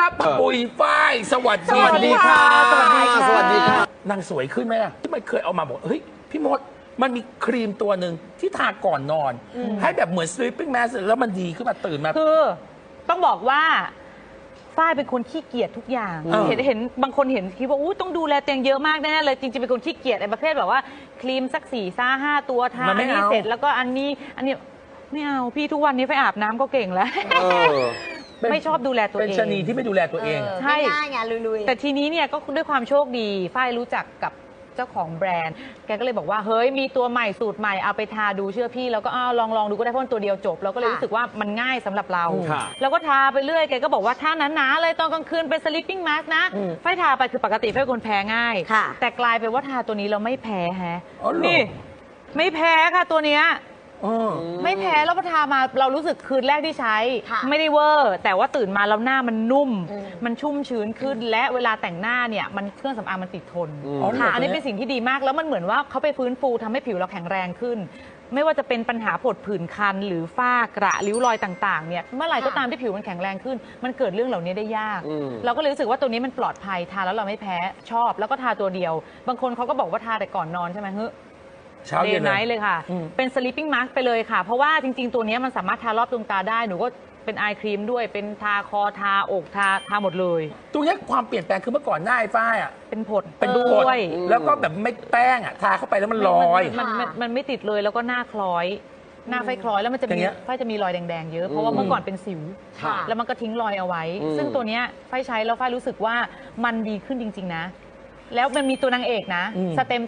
รับปุ๋ยฝ้ายสวัสดีสวัสดีค่ะสวัสดีค่ะสวัสดีค่ะนางสวยขึ้นไหมล่ะที่มันเคยเอามาบอกเฮ้ยพี่มดมันมีครีมตัวหนึ่งที่ทาก่อนนอน ให้แบบเหมือน sleeping mask แล้วมันดีขึ้นมาตื่นมา คือ ต้องบอกว่าฝ้ายเป็นคนขี้เกียจทุกอย่าง เออเห็นเห็นบางคนเห็นคิดว่าอู้ต้องดูแลเตียงเยอะมากแน่ๆเลย จริงๆเป็นคนขี้เกียจไอ้ประเภทแบบว่า ครีมสักสี่ซ่าห้าตัวทามันอัไม่นนี้เอา เสร็จแล้วก็อันนี้อันนี้ไม่เอาพี่ทุกวันนี้ไปอาบน้ำก็เก่งแล้ว เออ เป็น ไม่ชอบดูแลตัวเป็นเองชะนีที่ไม่ดูแลตัวเอง ใช่ง่ายๆไงลุยๆ แต่ทีนี้เนี่ยก็ด้วยความโชคดีฝ้ายรู้จักกับเจ้าของแบรนด์ แกก็เลยบอกว่าเฮ้ยมีตัวใหม่สูตรใหม่เอาไปทาดูเชื่อพี่ แล้วก็อ้าวลองลองดูก็ได้เพราะมันตัวเดียวจบเราก็เลยค่ะ รู้สึกว่ามันง่ายสำหรับเรา ค่ะแล้วก็ทาไปเรื่อยแกก็บอกว่าทาหนาๆเลยตอนกลางคืนเป็น sleeping mask นะฝ้ายทาไปคือปกติฝ้ายเป็นคนแพ้ง่าย ค่ะ แต่กลายเป็นว่าทาตัวนี้เราไม่แพ้แฮะอ๋อเหรอ นี่ไม่แพ้ค่ะตัวเนี้ยเออ ไม่แพ้แล้วพอทามาเรารู้สึกคืนแรกที่ใช้ ค่ะไม่ได้เวอร์ แต่ว่าตื่นมาแล้วหน้ามันนุ่ม อืม มันชุ่มชื้นขึ้นและเวลาแต่งหน้าเนี่ยมันเครื่องสำอางมันติดทนอืมอ๋อเหรอค่ะอันนี้ตัวเนี้ยเป็นสิ่งที่ดีมากแล้วมันเหมือนว่าเขาไปฟื้นฟูทำให้ผิวเราแข็งแรงขึ้น ไม่ว่าจะเป็นปัญหาผดผื่นคัน หรือฝ้ากระริ้วรอยต่างๆเนี่ยเมื่อไหร่ก็ตามที่ผิวมันแข็งแรงขึ้น มันเกิดเรื่องเหล่านี้ได้ยาก อืม เราก็เลยรู้สึกว่าตัวนี้มันปลอดภัยทาแล้วเราไม่แพ้ชอบ แล้วก็ทาตัวเดียว บางคนเขาก็บอกว่าทาแต่ก่อนนอนใช่ไหมเฮ้ย เช้าเดเย็นย์ไนเลยท์เลยค่ะ อืม เป็น sleeping mask ไปเลยค่ะ เพราะว่าจริง ๆ ตัวเนี้ยมันสามารถทารอบดวงตาได้ หนูก็เป็นไอครีมด้วย เป็นทาคอทาอกทาทาหมดเลย ตรงเนี้ยความเปลี่ยนแปลงคือเมื่อก่อนหน้าไอ้ฝ้ายอะเป็นผดเป็นด้ผดวยแล้วก็แบบไม่แป้งอะทาเข้าไปแล้วมันลอย มันมันมันมันไม่ติดเลยแล้วก็หน้าคล้อย หน้าไฟคล้อยแล้วมันจะอย่างมีเงี้ย ไฟจะมีรอยแดงๆเยอะ เพราะว่าเมื่อก่อนเป็นสิว ค่ะ แล้วมันก็ทิ้งรอยเอาไว้ อืม ซึ่งตัวเนี้ยไฟใช้แล้วไฟรู้สึกว่ามันดีขึ้นจริง ๆ นะ แล้วมันมีตัวนางเอกนะอืมสเต็ม